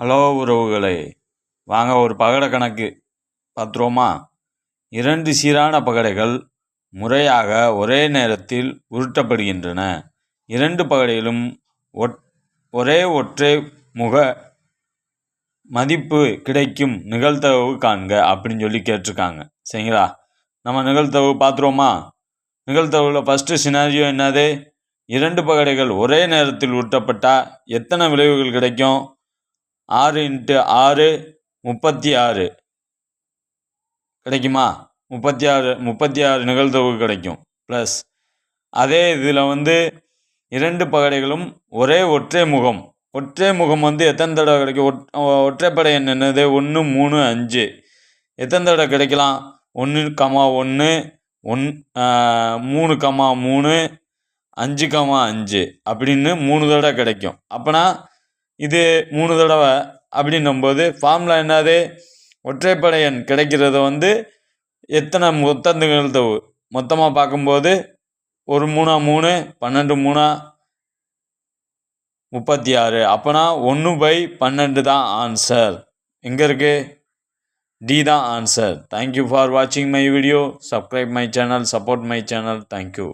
Hello உறவுகளே. வாங்க ஒரு பகடை கணக்கு. பார்த்துருவோமா? இரண்டு சீரான பகடைகள் முறையாக ஒரே நேரத்தில் உருட்டப்படுகின்றன. இரண்டு பகடையிலும் ஒட் ஒரே ஒற்றை முக மதிப்பு கிடைக்கும் நிகழ்த்தவு காண்க அப்படின்னு சொல்லி கேட்டிருக்காங்க. சரிங்களா? நம்ம நிகழ்த்தவு பார்த்துருவோமா? நிகழ்தகவில் ஃபஸ்ட்டு சினாரியோ என்னது? இரண்டு பகடைகள் ஒரே நேரத்தில் உருட்டப்பட்டால் எத்தனை விளைவுகள் கிடைக்கும்? ஆறு இன்ட்டு ஆறு முப்பத்தி ஆறு கிடைக்குமா? முப்பத்தி ஆறு முப்பத்தி ஆறு நிகழ்தகவு கிடைக்கும். ப்ளஸ் அதே இதில் வந்து இரண்டு பகடைகளும் ஒரே ஒற்றை முகம். ஒற்றை முகம் வந்து எத்தனை தடவை கிடைக்கும்? ஒட் ஒற்றைப்படை எண் என்னது ஒன்று மூணு அஞ்சு. எத்தனை தடவை கிடைக்கலாம்? ஒன்று கமா ஒன்று ஒன் மூணு கமா மூணு அஞ்சு கமா அஞ்சு. அப்படின்னு மூணு தடவை கிடைக்கும். அப்போனா இது மூணு தடவை அப்படின்னும்போது ஃபார்முலா என்னது? ஒற்றைப்படை எண் கிடைக்கிறது வந்து எத்தனை மொத்த நிகழ்தவு மொத்தமாக பார்க்கும்போது ஒரு மூணா மூணு பன்னெண்டு மூணா முப்பத்தி ஆறு அப்போனா ஒன்று பை பன்னெண்டு தான் ஆன்சர் எங்கே இருக்கு? டி தான் ஆன்சர் தேங்க்யூ ஃபார் வாட்சிங் my video subscribe my channel support my channel thank you